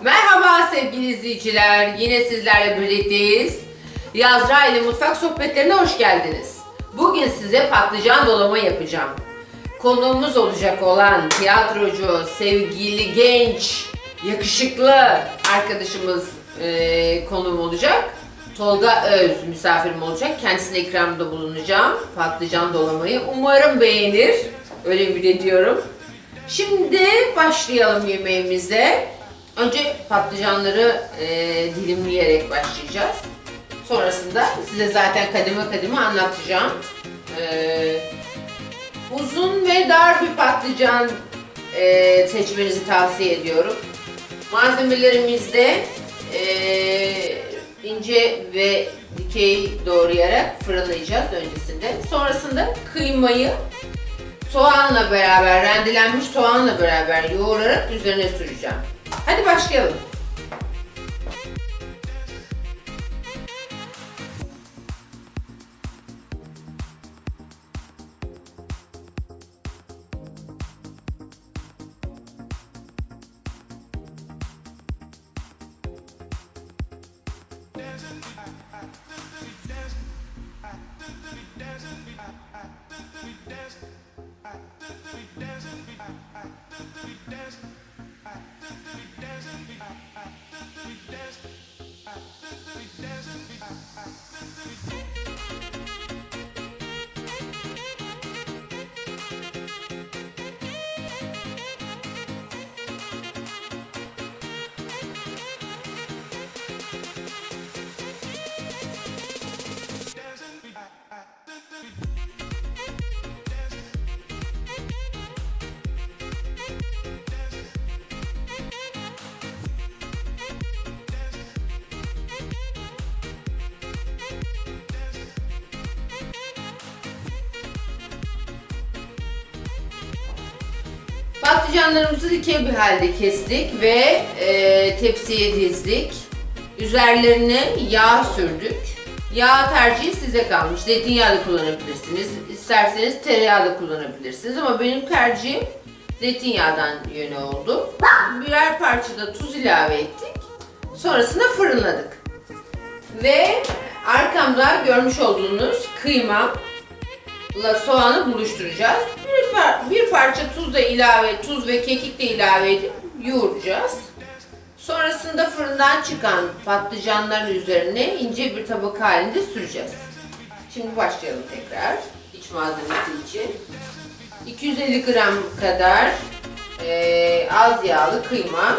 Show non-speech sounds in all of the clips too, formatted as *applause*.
Merhaba sevgili izleyiciler. Yine sizlerle birlikteyiz. Yazra ile Mutfak Sohbetlerine hoş geldiniz. Bugün size patlıcan dolama yapacağım. Konuğumuz olacak olan tiyatrocu, sevgili genç, yakışıklı arkadaşımız e, konuğum olacak. Tolga Öz misafirim olacak. Kendisine ikramda bulunacağım. Patlıcan dolamayı. Umarım beğenir. Öyle ümit ediyorum. Şimdi başlayalım yemeğimize. Önce patlıcanları e, dilimleyerek başlayacağız. Sonrasında size zaten kademe kademe anlatacağım. E, uzun ve dar bir patlıcan e, seçmenizi tavsiye ediyorum. Malzemelerimizde e, ince ve dikey doğrayarak fırınlayacağız öncesinde. Sonrasında kıymayı soğanla beraber, rendelenmiş soğanla beraber yoğurarak üzerine süreceğim. Hadi başlayalım. Patlıcanlarımızı dikey bir halde kestik ve e, tepsiye dizdik. Üzerlerine yağ sürdük. Yağ tercihi size kalmış. Zeytinyağı da kullanabilirsiniz. İsterseniz tereyağı da kullanabilirsiniz ama benim tercihim zeytinyağdan yönü oldu. Birer parça da tuz ilave ettik. Sonrasında fırınladık. Ve arkamda görmüş olduğunuz kıyma soğanı buluşturacağız. Par- bir parça tuz da ilave, tuz ve kekik de ilave edip yoğuracağız. Sonrasında fırından çıkan patlıcanların üzerine ince bir tabaka halinde süreceğiz. Şimdi başlayalım tekrar iç malzemesi için. 250 gram kadar eee, az yağlı kıyma,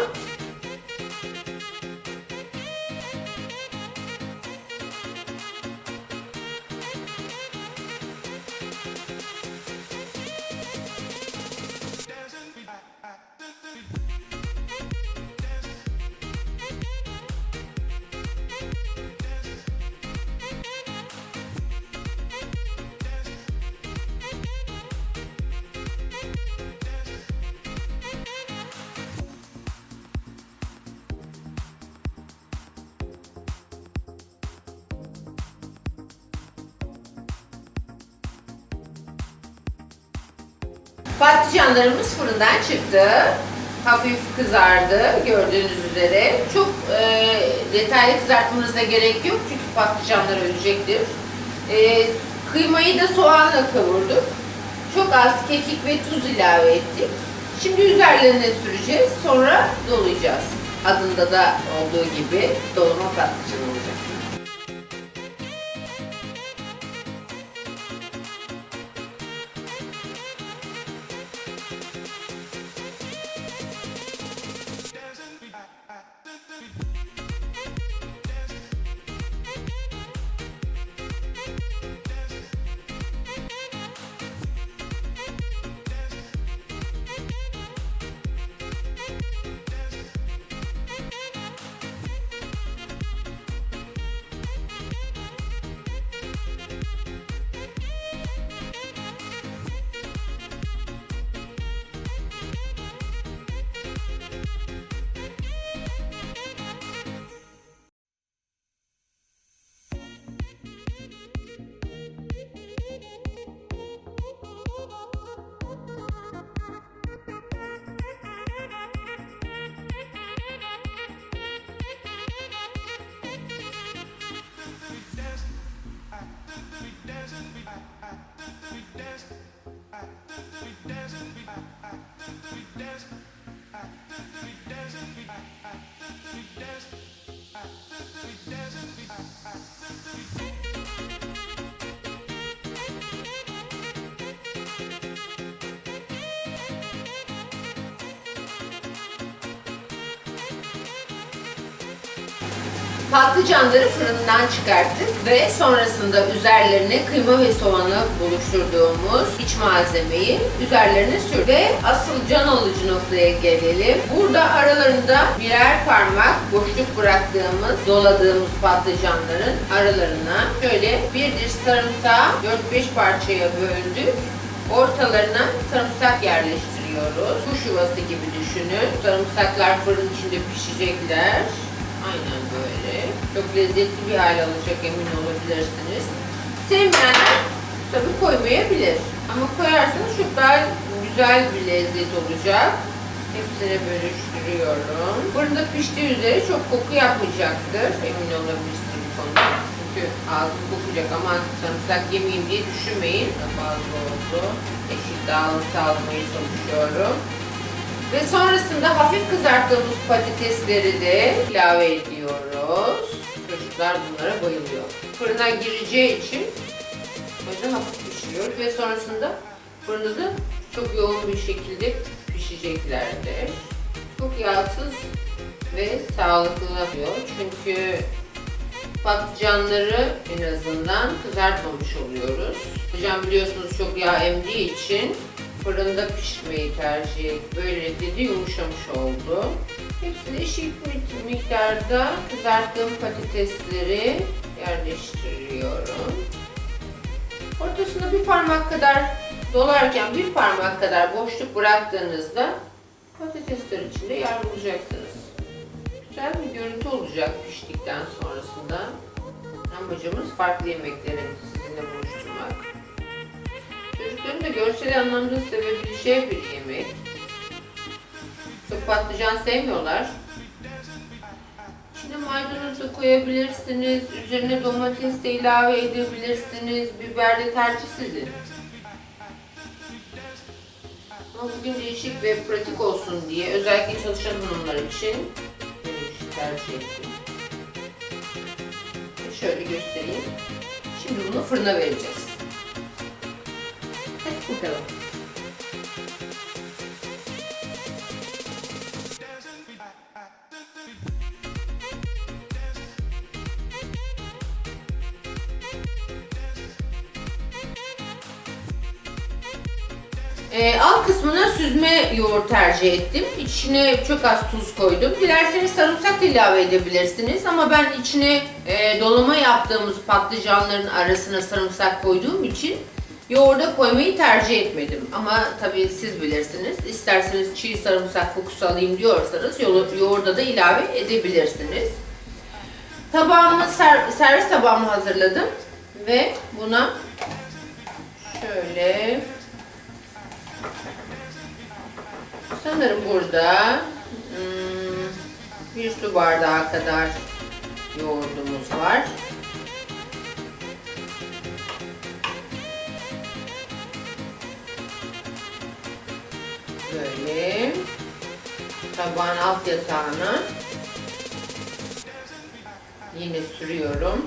Patlıcanlarımız fırından çıktı. Hafif kızardı gördüğünüz üzere. Çok e, detaylı kızartmanıza gerek yok çünkü patlıcanlar ölecektir. E, kıymayı da soğanla kavurduk. Çok az kekik ve tuz ilave ettik. Şimdi üzerlerine süreceğiz. Sonra dolayacağız. Adında da olduğu gibi dolma patlıcan Patlıcanları fırından çıkarttık ve sonrasında üzerlerine kıyma ve soğanı buluşturduğumuz iç malzemeyi üzerlerine sürdük. Ve asıl can alıcı noktaya gelelim. Burada aralarında birer parmak boşluk bıraktığımız, doladığımız patlıcanların aralarına şöyle bir diş sarımsağı 4-5 parçaya böldük. Ortalarına sarımsak yerleştiriyoruz. Kuş yuvası gibi düşünün. Sarımsaklar fırın içinde pişecekler. Aynen böyle. Çok lezzetli bir hal alacak emin olabilirsiniz. Sevmeyenler tabii koymayabilir. Ama koyarsanız çok daha güzel bir lezzet olacak. Hepsine bölüştürüyorum. Fırında piştiği üzere çok koku yapmayacaktır. Emin olabilirsiniz bu konuda. Çünkü ağzım kokacak aman sarımsak yemeyeyim diye düşünmeyin. Fazla oldu. Eşit dağılım sağlamaya çalışıyorum. Ve sonrasında hafif kızarttığımız patatesleri de ilave ediyoruz. Çocuklar bunlara bayılıyor. Fırına gireceği için o hafif pişiriyoruz ve sonrasında fırında da çok yoğun bir şekilde pişeceklerdir. Çok yağsız ve sağlıklı oluyor. Çünkü patlıcanları en azından kızartmamış oluyoruz. Patlıcan biliyorsunuz çok yağ emdiği için fırında pişmeyi tercih et. Böylelikle de yumuşamış oldu. Hepsine eşit mi- miktarda kızarttığım patatesleri yerleştiriyorum. Ortasına bir parmak kadar dolarken bir parmak kadar boşluk bıraktığınızda patatesler içinde yer bulacaksınız. Güzel bir görüntü olacak piştikten sonrasında. Amacımız farklı yemekleri sizinle buluşturmak. Çocukların da görsel anlamda sevebileceği bir yemek. Çok patlıcan sevmiyorlar. İçine maydanoz da koyabilirsiniz. Üzerine domates de ilave edebilirsiniz. Biber de tercih sizin. Ama bugün değişik ve pratik olsun diye özellikle çalışan hanımlar için şey tercih ettim. Şöyle göstereyim. Şimdi bunu fırına vereceğiz. Hadi bakalım. Ee, alt kısmına süzme yoğurt tercih ettim. İçine çok az tuz koydum. Dilerseniz sarımsak ilave edebilirsiniz. Ama ben içine e, dolama yaptığımız patlıcanların arasına sarımsak koyduğum için yoğurda koymayı tercih etmedim. Ama tabii siz bilirsiniz. İsterseniz çiğ sarımsak kokusu alayım diyorsanız yo- yoğurda da ilave edebilirsiniz. Tabağımı, ser- servis tabağımı hazırladım. Ve buna şöyle Sanırım burada hmm, bir su bardağı kadar yoğurdumuz var. Böyle tabağın alt yatağına yine sürüyorum.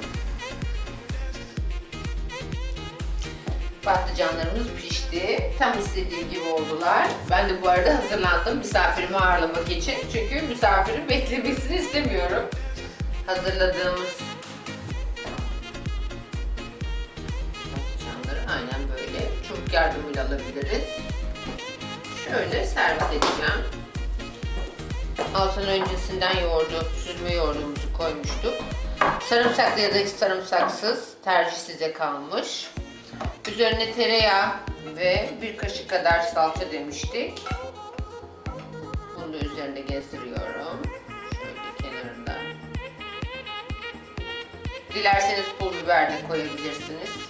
Patlıcanlarımız pişti. Tam istediğim gibi oldular. Ben de bu arada hazırlandım misafirimi ağırlamak için. Çünkü misafirin beklemesini istemiyorum. Hazırladığımız patlıcanları aynen böyle çubuk yardımıyla alabiliriz. Şöyle servis edeceğim. Altına öncesinden yoğurdu, süzme yoğurdumuzu koymuştuk. Sarımsaklı ya da sarımsaksız tercih size kalmış. Üzerine tereyağı ve bir kaşık kadar salça demiştik. Bunu da üzerine gezdiriyorum. Şöyle kenarında. Dilerseniz pul biber de koyabilirsiniz.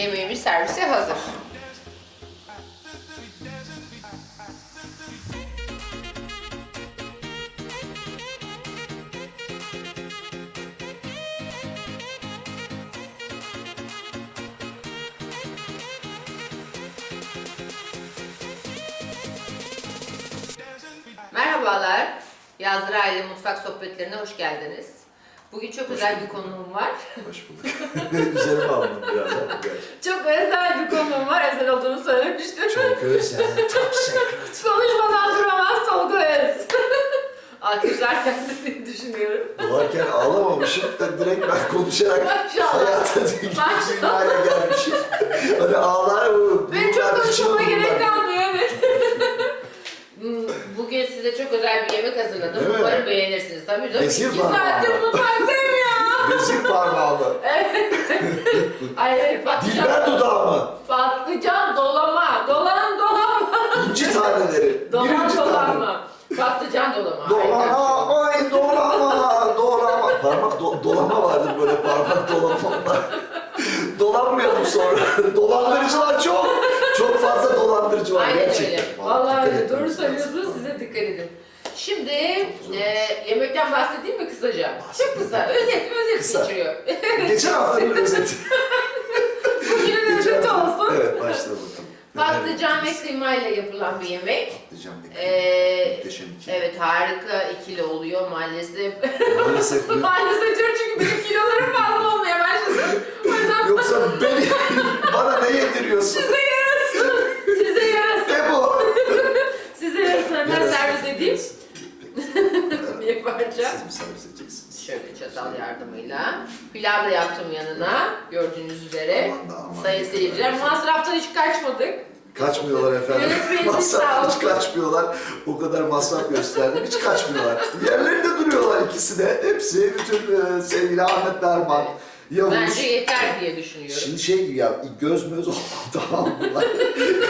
Yemeğimiz servise hazır. Merhabalar. Yazdır Aile Mutfak Sohbetlerine hoş geldiniz. Bugün çok özel bir konuğum var. Hoş bulduk. *laughs* Üzerime alındım biraz ama gerçi. Çok özel bir konuğum var. Özel olduğunu söylemiştim. Çok özel, *laughs* top secret. Konuşmadan duramaz Tolga Öz. *laughs* Alkışlar kendini düşünüyorum. Dolarken ağlamamışım da direkt ben konuşarak Maşallah. hayata Maşallah. dünyaya gelmişim. Hani ağlar mı? Benim çok şey konuşmama gerek kalmıyor evet. Bugün size çok özel bir yemek hazırladım. Değil mi? Umarım beğenirsiniz. Tabii canım. Esir İki parmağı saattir ama. mutfaktayım ya. Bezik parmağımı. Hayır *laughs* hayır patlıcan. Dilber dudağımı. Patlıcan dolama. Dolan dolama. İnci taneleri. *laughs* Dolan Birinci tane. dolama. Patlıcan dolama. Dolama, ay dolama, dolama. Parmak do- dolama vardır böyle parmak dolama. *laughs* Dolanmayalım sonra. Dolandırıcılar çok. Çok fazla dolandırıcı var Aynen gerçekten. öyle. Vallahi dikkat öyle. etmemiz Doğru lazım. söylüyorsunuz. Size dikkat edin. Şimdi e, yemekten bahsedeyim mi kısaca? Çok kısa. Özet, özet Kısa. geçiyor. *laughs* Geçen haftanın özeti. Bugünün özeti olsun. Evet başla bakalım. *laughs* Patlıcan ve kıymayla yapılan bir yemek. Patlıcan ve Ee, Muhteşem iki. Evet harika ikili oluyor maalesef. Maalesef mi? *laughs* maalesef diyorum çünkü benim kilolarım fazla olmaya başladı. O yüzden Yoksa beni, bana ne yediriyorsun? size yarasın. Size yarasın. Ne bu? Hemen servis edeyim. *laughs* Bir parça. Siz mi servis edeceksiniz? Şöyle çatal yardımıyla. Pilav da yaptım yanına. Gördüğünüz üzere. Aman da aman. Sayın seyirciler masraftan hiç kaçmadık. Kaçmıyorlar efendim. Yönetmenimiz sağ Masraf olsun. hiç kaçmıyorlar. O kadar masraf gösterdim. Hiç kaçmıyorlar. Yerlerinde duruyorlar ikisi de. Hepsi bütün e, sevgili Ahmet Berman, Yavuz. Bence yeter diye düşünüyorum. Şimdi şey gibi ya göz möz tamam bunlar.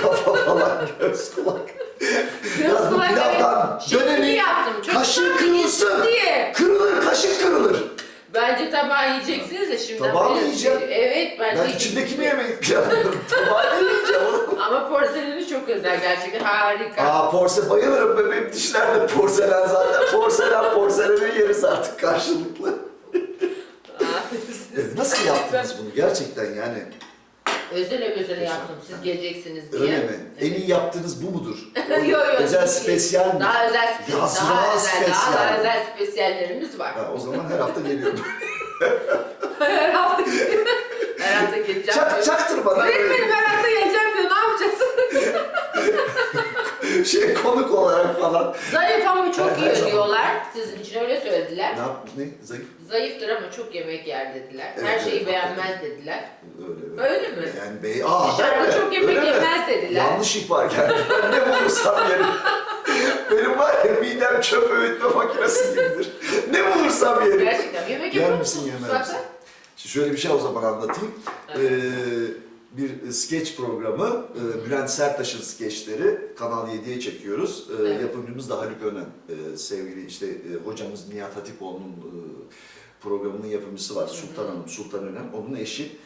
Kafa falan göz kulak. Ya bu pilavdan döneni yaptım. Çok kaşık kırılsın. diye. Kırılır kaşık kırılır. Bence tabağı yiyeceksiniz de şimdi. Tabağı mı yiyeceğim? Evet bence. Ben içindeki mi yemeği planlıyorum? *laughs* Tabağı ne yiyeceğim oğlum? Ama porseleni çok özel gerçekten harika. Aa porselen bayılırım be benim dişlerde porselen zaten. Porselen porseleni yeriz artık karşılıklı. Evet, Nasıl yaptınız bunu gerçekten yani? Özele özele yaptım siz geleceksiniz diye. Öyle mi? En iyi yaptığınız bu mudur? *laughs* Yo, yo, Özel yok. spesyal mi? Daha özel spesiyel, Ya, daha sıra özel, daha, spesiyel. daha özel spesiyallerimiz var. Ha, o zaman her hafta geliyorum. *laughs* her hafta *laughs* her hafta geleceğim. Çak, çaktır bana. Öğretmenim her hafta geleceğim diyor ne yapacaksın? Şey konuk olarak falan. Zayıf ama çok Her- zaman. diyorlar. Sizin için öyle söylediler. Ne yap? Ne? Zayıf. Zayıftır ama çok yemek yer dediler. Evet, Her şeyi evet, beğenmez dediler. Öyle Öyle mi? Yani bey, aa, Dışarıda öyle, çok yemek öyle mi? yemez dediler. Yanlış ihbar geldi. Ben ne bulursam yerim. Benim var ya midem çöp öğütme makinesi gibidir. ne bulursam yerim. Gerçekten yemek Yer yapıyor misin musunuz yemez misin? Şimdi şöyle bir şey o zaman anlatayım. Evet. Ee, bir sketch programı, e, Bülent Serttaş'ın skeçleri Kanal 7'ye çekiyoruz. Ee, Evet. Yapımcımız da Haluk Önen, sevgili işte e, hocamız Nihat Hatipoğlu'nun e, programının yapımcısı var, Sultan Hanım, Sultan Önen, onun eşi.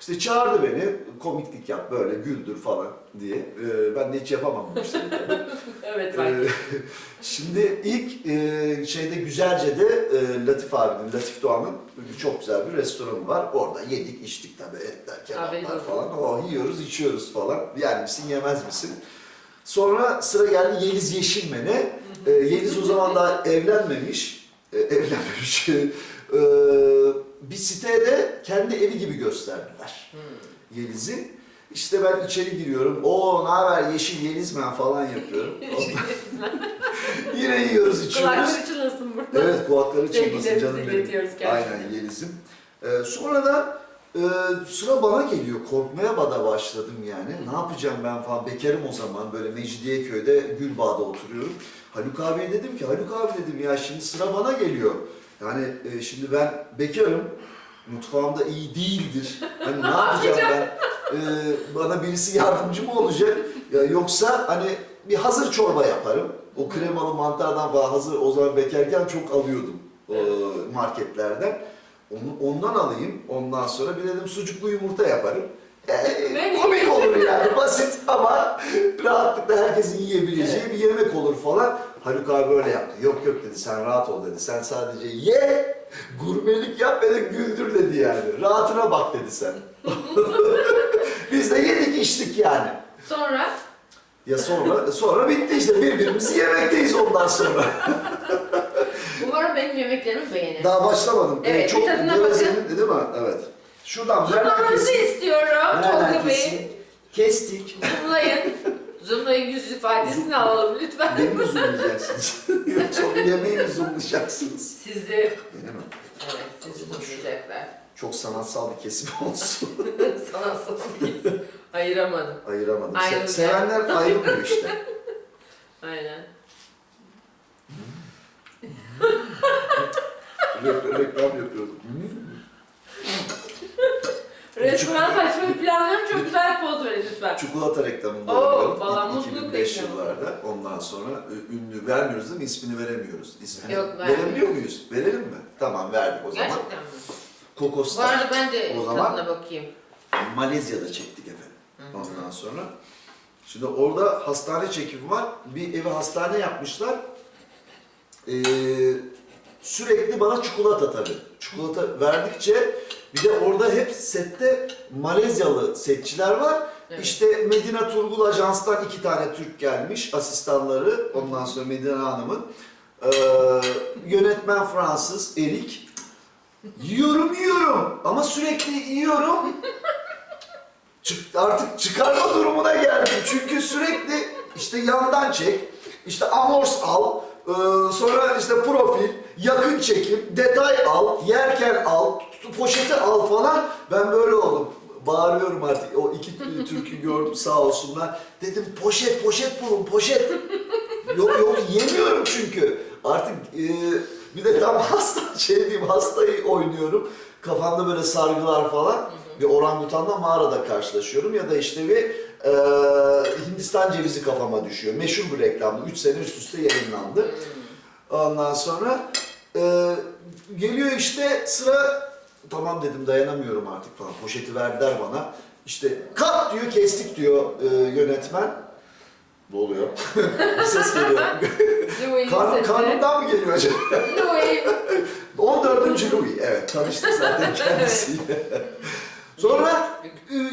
İşte çağırdı beni, komiklik yap böyle güldür falan diye. Ee, ben de hiç yapamam bu işleri tabii. *laughs* Evet Ee. *laughs* Şimdi ilk e, şeyde Güzelce'de e, Latif abinin, Latif Doğan'ın çok güzel bir restoranı var. Orada yedik, içtik tabii etler, kebaplar falan. O yiyoruz, içiyoruz falan. Yer misin, yemez misin? Sonra sıra geldi Yeliz Yeşilmen'e. E, Yeliz o zaman daha evlenmemiş. E, evlenmemiş. *laughs* E, bir sitede kendi evi gibi gösterdiler Hmm. Yeliz'i. İşte ben içeri giriyorum. O ne haber yeşil Yelizmen falan yapıyorum. *laughs* *laughs* Yine yiyoruz, içiyoruz. Kulakları çınlasın burada. Evet kulakları çınlasın canım benim. Aynen Yeliz'im. Ee, sonra da e, sıra bana geliyor. Korkmaya bada başladım yani. Ne yapacağım ben falan. Bekarım o zaman. Böyle Mecidiyeköy'de Gülbağ'da oturuyorum. Haluk abiye dedim ki Haluk abi dedim ya şimdi sıra bana geliyor. Yani e, şimdi ben bekarım. Mutfağımda iyi değildir. Hani ne yapacağım ben? Ee, bana birisi yardımcı mı olacak? Ya yoksa hani bir hazır çorba yaparım. O kremalı mantardan falan hazır o zaman bekarken çok alıyordum e, marketlerden. Onu, ondan alayım. Ondan sonra bir dedim sucuklu yumurta yaparım. Ne? komik olur yani basit ama rahatlıkla herkesin yiyebileceği bir yemek olur falan. Haluk abi böyle yaptı. Yok yok dedi sen rahat ol dedi. Sen sadece ye, gurmelik yap ve de güldür dedi yani. Rahatına bak dedi sen. *laughs* Biz de yedik içtik yani. Sonra Ya sonra sonra bitti işte birbirimizi yemekteyiz ondan sonra. *laughs* Umarım benim yemeklerimi beğenir. Daha başlamadım. Evet, Ee, çok bir tadına gevezenin değil mi? Evet. Şuradan Zoomlamanızı kesin? istiyorum Nereden Tolga Bey. Kestik. Zoomlayın. *laughs* Zurna'nın yüz ifadesini alalım lütfen. Beni mi zoomlayacaksınız? Yoksa o yemeği mi zoomlayacaksınız? Sizi, evet Beni mi? sizi Çok- Çok sanatsal bir kesim olsun. *laughs* Sana sorayım. Ayıramadım. Ayıramadım. Se- Ayrılacak. sevenler ayrılmıyor işte. *laughs* Aynen. Hmm. Re- reklam yapıyordum. Hmm. Restoran açmayı planlıyorum. Çok güzel poz verin lütfen. Çikolata reklamında Oo. 45 yıllarda ondan sonra ünlü vermiyoruz değil mi? İsmini veremiyoruz. İsmini Yok, vermiyoruz. verebiliyor muyuz? Verelim mi? Tamam verdik o zaman. Gerçekten mi? Bu arada ben de O zaman- tadına bakayım. Malezya'da çektik efendim. Ondan sonra. Şimdi orada hastane çekimi var. Bir evi hastane yapmışlar. Ee, sürekli bana çikolata tabii. Çikolata verdikçe bir de orada hep sette Malezyalı setçiler var. Evet. İşte Medine Turgul Ajans'tan iki tane Türk gelmiş asistanları. Ondan sonra Medine Hanım'ın. Ee, yönetmen Fransız Erik. Yiyorum yiyorum ama sürekli yiyorum. Çık- artık çıkarma durumuna geldim. Çünkü sürekli işte yandan çek, işte amors al, e, sonra işte profil, yakın çekim, detay al, yerken al, poşeti al falan. Ben böyle oldum. Bağırıyorum artık. O iki türkü gördüm sağ olsunlar. Dedim poşet poşet bulun poşet. Yok yok yemiyorum çünkü. Artık e, bir de tam *laughs* hasta şey diyeyim hastayı oynuyorum. Kafamda böyle sargılar falan. Bir orangutanla mağarada karşılaşıyorum ya da işte bir e, Hindistan cevizi kafama düşüyor. Meşhur bir reklamdı. 3 sene üst üste yayınlandı. Ondan sonra e, geliyor işte sıra tamam dedim dayanamıyorum artık falan. Poşeti verdiler bana. İşte kat diyor kestik diyor e, yönetmen. Ne oluyor? *laughs* bir ses geliyor. Louis Kar, sesi. karnımdan mı geliyor acaba? Louis. 14. Louis. Evet tanıştık zaten *laughs* kendisiyle. Sonra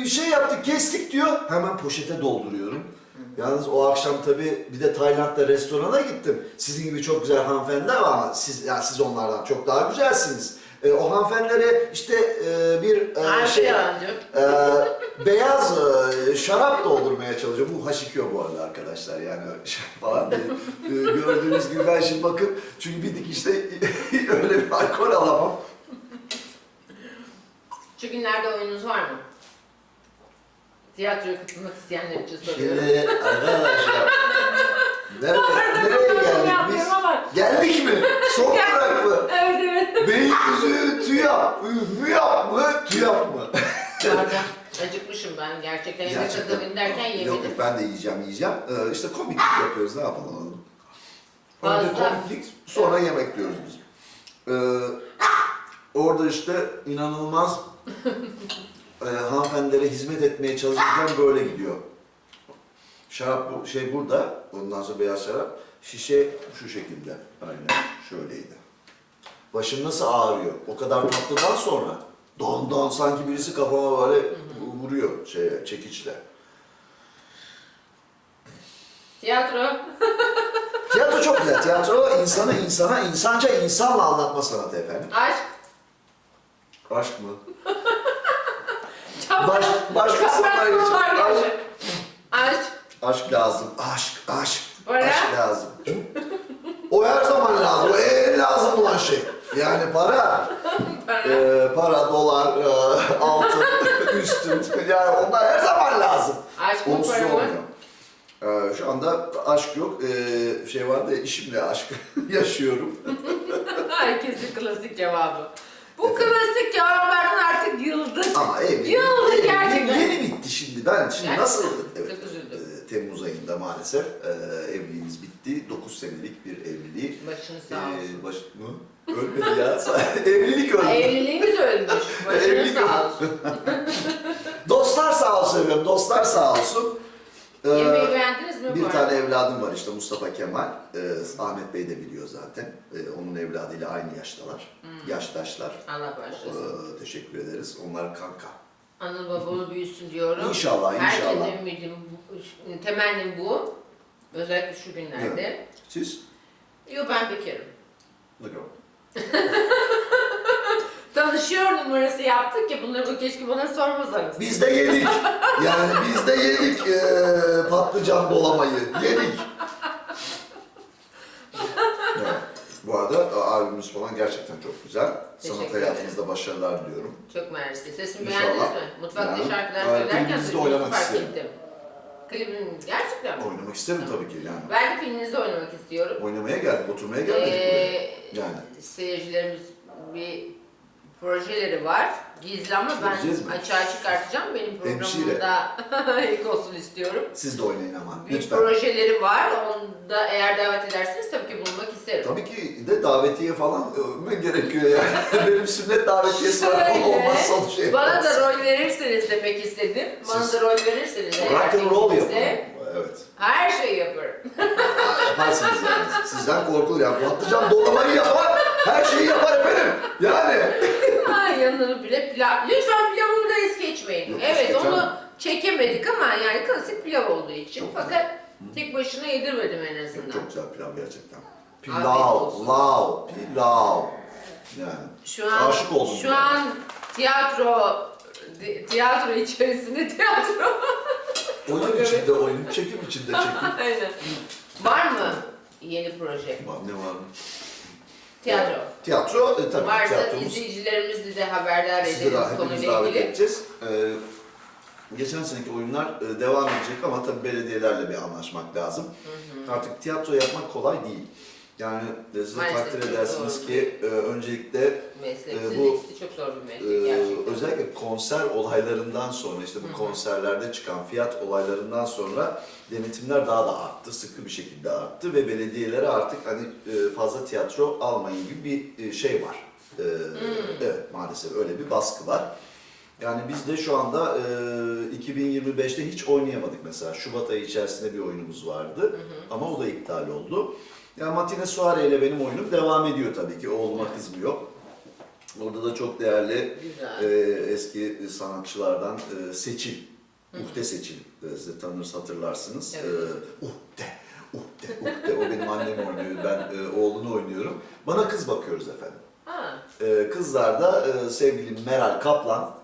e, şey yaptık kestik diyor. Hemen poşete dolduruyorum. Yalnız o akşam tabii bir de Tayland'da restorana gittim. Sizin gibi çok güzel hanımefendiler var ama siz, yani siz onlardan çok daha güzelsiniz. E, o hanımefendilere işte e, bir e, şey, ee, *laughs* beyaz e, şarap doldurmaya çalışıyor. Bu H2O bu arada arkadaşlar yani şey *laughs* falan değil. Ee, gördüğünüz gibi ben şimdi bakın çünkü bir dikişte *laughs* öyle bir alkol alamam. Şu günlerde oyununuz var mı? Tiyatroya katılmak isteyenler için soruyorum. Şimdi arkadaşlar nerede, nereye geldik biz? Geldik mi? Son *laughs* durak mı? Evet evet. Beylikdüzü TÜYAP, MÜYAP mı, TÜYAP mı? Pardon. Acıkmışım ben gerçekten. Yemek Gerçekten. tadına derken Yok yemedim. yok ben de yiyeceğim yiyeceğim. Ee, işte komiklik yapıyoruz ne yapalım. Önce komiklik sonra yemek diyoruz biz. Ee, orada işte inanılmaz e, hanımefendilere hizmet etmeye çalışırken böyle gidiyor. Şarap bu- şey burada, ondan sonra beyaz şarap. Şişe şu şekilde, aynen şöyleydi. Başım nasıl ağrıyor? O kadar tatlıdan sonra. Don don sanki birisi kafama böyle vuruyor şeye, çekiçle. Tiyatro. *laughs* Tiyatro çok güzel. Tiyatro insanı insana, insanca insanla anlatma sanatı efendim. Aşk. Aşk mı? *laughs* Baş, başka Çapraz sorular geçelim. konular Aşk. Aşk. Aşk lazım. Aşk, aşk. Para? Aşk lazım. o her zaman lazım. O en lazım olan şey. Yani para. Para. Ee, para, dolar, e, altın, *laughs* üstün. Yani onlar her zaman lazım. Aşk mı para mı? Ee, şu anda aşk yok. Ee, şey vardı ya, işimle aşk *laughs* yaşıyorum. *laughs* Herkesin klasik cevabı. Bu klasik cevaplardan artık yıldık. Ama evlilik, Yıldı evlilik gerçekten. yeni bitti şimdi. Ben şimdi Gerçekten. nasıl... Evet, Çok üzüldüm. e, Temmuz ayında maalesef e, evliliğimiz bitti. 9 senelik bir evliliği. Başınız sağ Ee, olsun. baş... Mı? Ölmedi ya. *laughs* Evlilik öldü. Evliliğimiz ölmüş. *laughs* Başınız Evlilik sağ olsun. *laughs* Dostlar sağ olsun efendim. Dostlar sağ olsun. Ee, Yemeği beğendiniz mi? bu bir arada? tane evladım var işte Mustafa Kemal. Ee, Ahmet Bey de biliyor zaten. Ee, onun evladıyla aynı yaştalar. Hmm. Yaştaşlar. Allah bağışlasın. Ee, teşekkür ederiz. Onlar kanka. Anıl babalı büyüsün diyorum. İnşallah, inşallah. Herkesin ümidim, bu- temennim bu. Özellikle şu günlerde. Siz? Yo ben bekarım. Girl. *laughs* Tanışıyor numarası yaptık ya bunları bu keşke bana sormasanız. Biz de yedik. Yani biz de yedik eee, patlıcan dolamayı. Yedik. *laughs* Evet. Bu arada albümümüz falan gerçekten çok güzel. Teşekkür Sanat hayatınızda başarılar diliyorum. Çok mersi. Sesimi İnşallah. beğendiniz mi? Mutfakta Yani, şarkılar evet, söylerken klibinizde oynamak fark isterim. ettim. Klibin gerçekten mi? Oynamak isterim tabii ki yani. Ben de filminizde oynamak istiyorum. Oynamaya geldik, oturmaya gelmedik buraya. Ee, Yani. seyircilerimiz bir projeleri var. Gizli ama ben Göreceğiz mi? açığa çıkartacağım. Benim programımda *laughs* ilk olsun istiyorum. Siz de oynayın ama Bir lütfen. projeleri var. Onda eğer davet ederseniz tabii ki bulunmak isterim. Tabii ki de davetiye falan mı gerekiyor yani? *laughs* *laughs* Benim sünnet davetiyesi var ama Şöyle, olmazsa o şey Bana da rol verirseniz demek istedim. Bana Siz- da rol verirseniz eğer Rock and roll yapalım. Evet. Her şeyi yaparım. Aa, yaparsınız yani. Sizden korkulur ya. Patlıcan dolamayı yapar, her şeyi yapar efendim. Yani. Yanını bile pilav. Lütfen pilavımı da es geçmeyin. Yok, evet onu çekemedik ama yani klasik pilav olduğu için. Çok Fakat tek başına yedirmedim en azından. çok güzel pilav gerçekten. Pilav, olsun. lav, pilav. Yani. Şu an Aşık oldum Şu yani. an tiyatro tiyatro içerisinde *laughs* tiyatro. Oyun içinde oyun, çekim içinde çekim. *laughs* Aynen. Var mı yeni proje? Var, ne var mı? Tiyatro. Tiyatro, e, tabii Varsa tiyatromuz. izleyicilerimizi de haberdar Sizi de hepimiz konuyla davet ilgili. edeceğiz. Ee, geçen seneki oyunlar e, devam edecek ama tabii belediyelerle bir anlaşmak lazım. Artık tiyatro yapmak kolay değil. Yani e, siz de Maalesef takdir çok edersiniz ki e, öncelikle Meslek. Ee, Sizin bu- çok zor bir e, meslek gerçekten. özellikle konser olaylarından sonra işte bu konserlerde çıkan fiyat olaylarından sonra denetimler daha da arttı, sıkı bir şekilde arttı ve belediyelere artık hani e, fazla tiyatro almayın gibi bir e, şey var. E, Evet maalesef öyle bir baskı var. Yani biz de şu anda e, 2025'te hiç oynayamadık mesela. Şubat ayı içerisinde bir oyunumuz vardı ama o da iptal oldu. Yani Matine Suare ile benim oyunum devam ediyor tabii ki. Oğluma kızım yok. Orada da çok değerli Güzel. e, eski sanatçılardan e, Seçil, Uhde Seçil, e, siz de hatırlarsınız. Evet. E, Uhde, Uhde, Uhde. O benim annem oynuyor, ben e, oğlunu oynuyorum. Bana kız bakıyoruz efendim. Ha. Ee, kızlar da e, sevgili Meral Kaplan,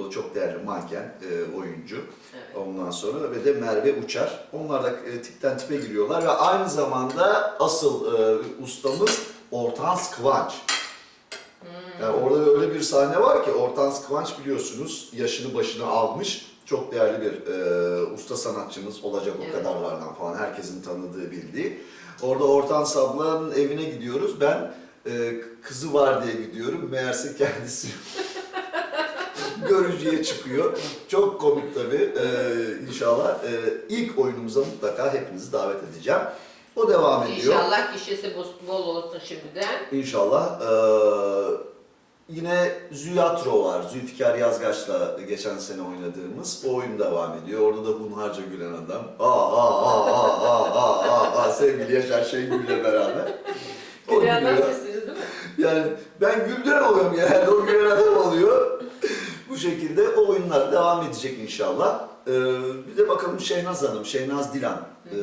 o çok değerli manken, e, oyuncu. Evet. Ondan sonra ve de Merve Uçar. Onlar da e, tipten tipe giriyorlar ve aynı zamanda asıl e, ustamız Ortans Kıvanç. Yani orada öyle bir sahne var ki Ortans Kıvanç biliyorsunuz yaşını başını almış. Çok değerli bir e, usta sanatçımız olacak o Evet. kadarlardan falan herkesin tanıdığı bildiği. Orada Ortans ablanın evine gidiyoruz. Ben e, kızı var diye gidiyorum. Meğerse kendisi görücüye çıkıyor. Çok komik tabii. Ee, inşallah e, ilk oyunumuza mutlaka hepinizi davet edeceğim. O devam ediyor. İnşallah gişesi bol- olsun şimdiden. İnşallah. Ee, yine Züyatro var. Zülfikar Yazgaç'la geçen sene oynadığımız. O oyun devam ediyor. Orada da hunharca gülen adam. Aa aa aa aa aa aa aa sevgili Yaşar Şengül'le beraber. O Gülenler gülüyor. değil mi? Yani ben güldüren oluyorum genelde, o gülen adam oluyor. Bu şekilde o oyunlar devam edecek inşallah. Ee, bir de bakalım Şehnaz Hanım, Şehnaz Dilan. Ee,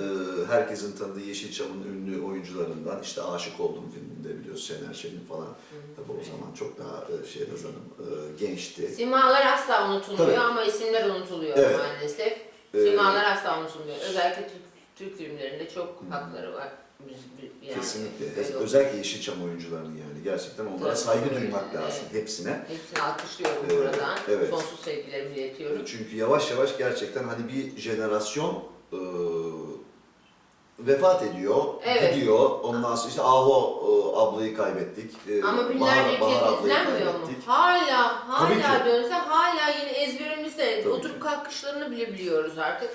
herkesin tanıdığı Yeşilçam'ın ünlü oyuncularından. işte Aşık Oldum filminde biliyorsun Şener Şen'in falan. Tabii o zaman çok daha e, Şehnaz Hanım e, gençti. Simalar asla unutulmuyor Tabii. ama isimler unutuluyor Evet. maalesef. Ee, Simalar asla unutulmuyor. Özellikle Türk, Türk filmlerinde çok hakları var. Biz- yani Kesinlikle. öyle. Özellikle Yeşilçam oyuncularının yani. Gerçekten onlara Tabii. saygı duymak Evet. lazım hepsine. Hepsini alkışlıyorum Ee, buradan. evet. Sonsuz sevgilerimi iletiyorum. Çünkü yavaş yavaş gerçekten hani bir jenerasyon e, vefat ediyor, Evet. gidiyor. Ondan sonra işte Aho e, ablayı kaybettik. Ama binlerce Bahar- Bahar kez ablayı izlenmiyor mu? kaybettik. Hala, Tabii hala ki. dönse hala yine ezberimizde. Tabii Oturup ki. kalkışlarını bile biliyoruz artık.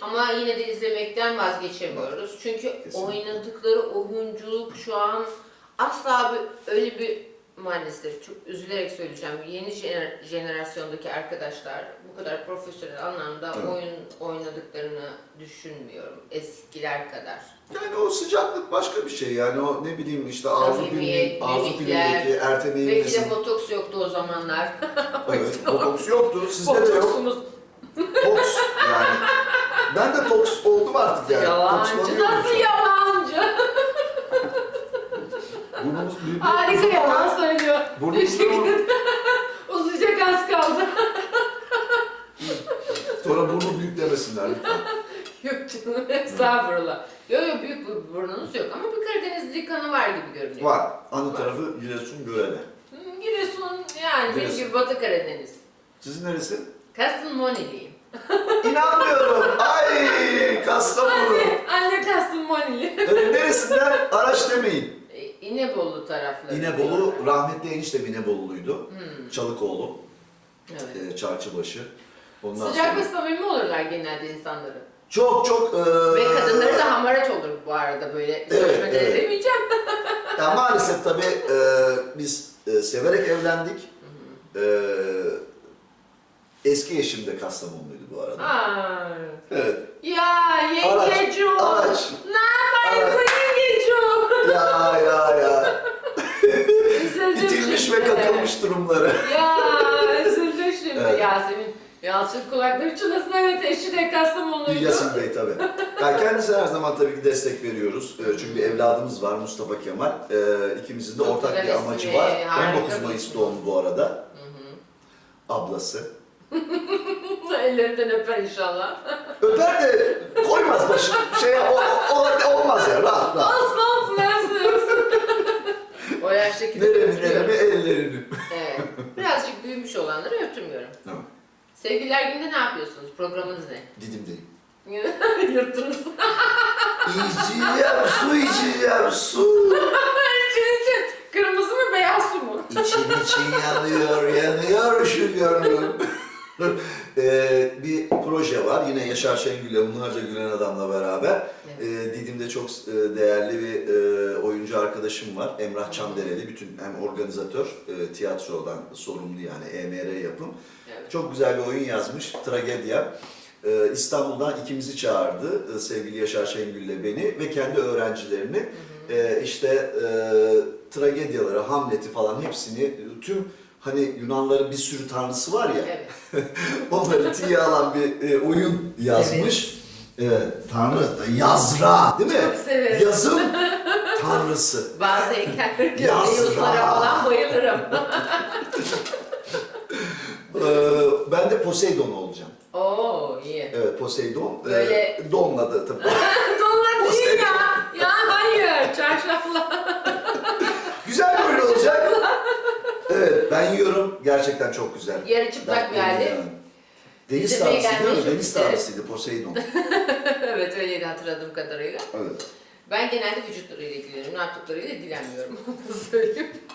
Ama yine de izlemekten vazgeçemiyoruz. Çünkü Kesinlikle. oynadıkları oyunculuk şu an asla bir, öyle bir maalesef çok üzülerek söyleyeceğim. Yeni jener- jenerasyondaki arkadaşlar bu kadar profesyonel anlamda Evet. oyun oynadıklarını düşünmüyorum. Eskiler kadar. Yani o sıcaklık başka bir şey yani o ne bileyim işte Arzu filmi, Arzu filmindeki Ertem Belki Eğilmez'in de botoks yoktu o zamanlar. evet, *laughs* botoks yoktu, sizde de yok. Botoksumuz Toks yani. Ben de toks oldum artık yani. Yalancı Tokslanıyorum nasıl şu an. yalancı? Burnumuz, Harika yalan söylüyor. Burnu Teşekkür ederim. Uzayacak az kaldı. Sonra burnu büyük demesinler lütfen. yok canım estağfurullah. Yok yok büyük bir burnunuz yok ama bir Karadenizli kanı var gibi görünüyor. Var. Anı tarafı Giresun Görele. Hmm, Giresun yani benim Giresun. gibi Batı Karadeniz. Sizin neresi? Kastamoniliyim. İnanmıyorum. Ay Kastamonu. Anne, anne Kastamonili. Öyle neresinden araç demeyin. E, İnebolu tarafları. İnebolu, rahmetli eniştem İneboluluydu. Hmm, Çalıkoğlu, evet. e, Çarşıbaşı. Ondan Sıcak sonra... ve samimi olurlar genelde insanları. Çok çok... e, Ve kadınları da hamarat olur bu arada böyle sözme de evet. edemeyeceğim. Ya maalesef tabii e, biz e, severek evlendik. E, eski eşim de Kastamonluydu bu arada. Aa. Evet. Ya yengecu. Araç. Ne yaparsın yengecu? Ya ya ya. Üzüldüm İtilmiş şimdi. ve kakılmış durumları. Ya üzüldüm şimdi Evet. Yasemin. Yalçın kulakları çınlasın evet eşi de Kastamonluydu. Yasin Bey tabii. Yani kendisine her zaman tabii ki destek veriyoruz. E, çünkü bir evladımız var Mustafa Kemal. E, ikimizin de Çok ortak güzel bir amacı var. harika 19 bir Mayıs ismi. doğumlu bu arada. Hı hı. Ablası. *laughs* Ellerinden öper inşallah. Öper de koymaz başı. Şey, o, o, olmaz ya rahat rahat. Olsun olsun olsun olsun. o yaştaki Neremi neremi ellerini. Evet. Birazcık büyümüş olanları öptürmüyorum. Tamam. Sevgililer günde ne yapıyorsunuz? Programınız ne? Didimdeyim. *laughs* Yırttınız. İçeceğim su içeceğim su. için için. Kırmızı mı beyaz su mu? İçim için yanıyor yanıyor şu Ee, bir proje var yine Yaşar Şengül'le Bunlarca Gülen Adam'la beraber. Ee, Didim'de çok e, değerli bir e, oyuncu arkadaşım var. Emrah Çamdereli. Bütün hem organizatör, e, tiyatrodan sorumlu yani EMR yapım. Evet. Çok güzel bir oyun yazmış, Tragedya. Ee, İstanbul'dan ikimizi çağırdı, e, sevgili Yaşar Şengül'le beni ve kendi öğrencilerini. Ee, işte e, tragedyaları, Hamlet'i falan hepsini, e, tüm hani Yunanların bir sürü tanrısı var ya, Evet. *laughs* onları tiye alan bir e, oyun yazmış. Evet, tanrı, yazra değil mi? Çok severim. Yazım *laughs* tanrısı. Bazı heykeller. *laughs* Zeus'lara falan bayılırım. Ee, ben de Poseidon olacağım. Oo iyi. Evet, Poseidon. Ee, Böyle- Don'la da tabii. Donla değil ya. Ya hayır. Çarşafla. Güzel bir oyun olacak. Evet, ben yiyorum. Gerçekten çok güzel. Yarı çıplak bir halde. Deniz İzlemeye tanrısı değil gelmeyi mi? çok Deniz isterim. tanrısıydı Poseidon. *laughs* evet öyleydi hatırladığım kadarıyla. Evet. Ben genelde vücutlarıyla ilgileniyorum. Ne yaptıklarıyla ilgilenmiyorum. *laughs* Onu söyleyeyim. *laughs*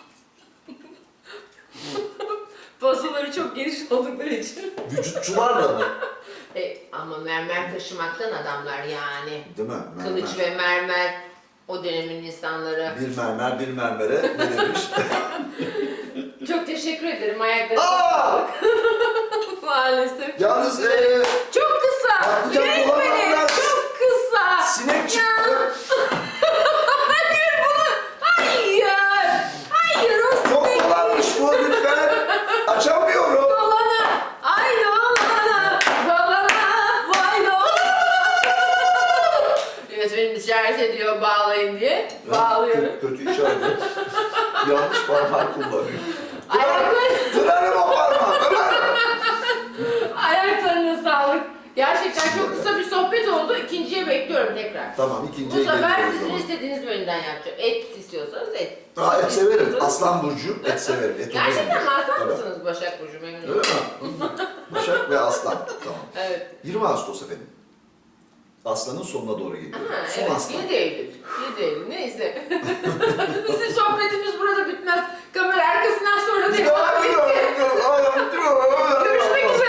Çok geniş oldukları için. Vücutçularla mı? E, ama mermer taşımaktan adamlar yani. Değil mi? Mermer. Kılıç ve mermer o dönemin insanları. Bir mermer bir mermere ne demiş? *laughs* Çok teşekkür ederim ayaklarınıza Aa! *laughs* Maalesef. Yalnız ee, Çok kısa. Yönetmenim, bulamam Çok kısa. sinek çıktı. Yanlış parmak kullanıyor. Ayakları, Kırarım o parmağı, kırarım. ayaklarına sağlık. Gerçekten çok kısa bir sohbet oldu. İkinciye bekliyorum tekrar. Tamam Bu ikinciye sefer sizin zaman. istediğiniz menüden yapacağım. Et istiyorsanız et. Aa, et severim. Aslan burcu et severim. Et Gerçekten mi aslan mısınız Başak Burcu memnun Öyle oldum. mi? Başak ve Aslan. Tamam. Evet. 20 Ağustos efendim. Aslanın sonuna doğru geliyor. Aha, Son evet, aslan. Yedi Eylül. 7 Eylül. Neyse. *laughs* Bizim sohbetimiz burada bitmez. Kamera arkasından sonra devam ediyor. *laughs* Görüşmek üzere.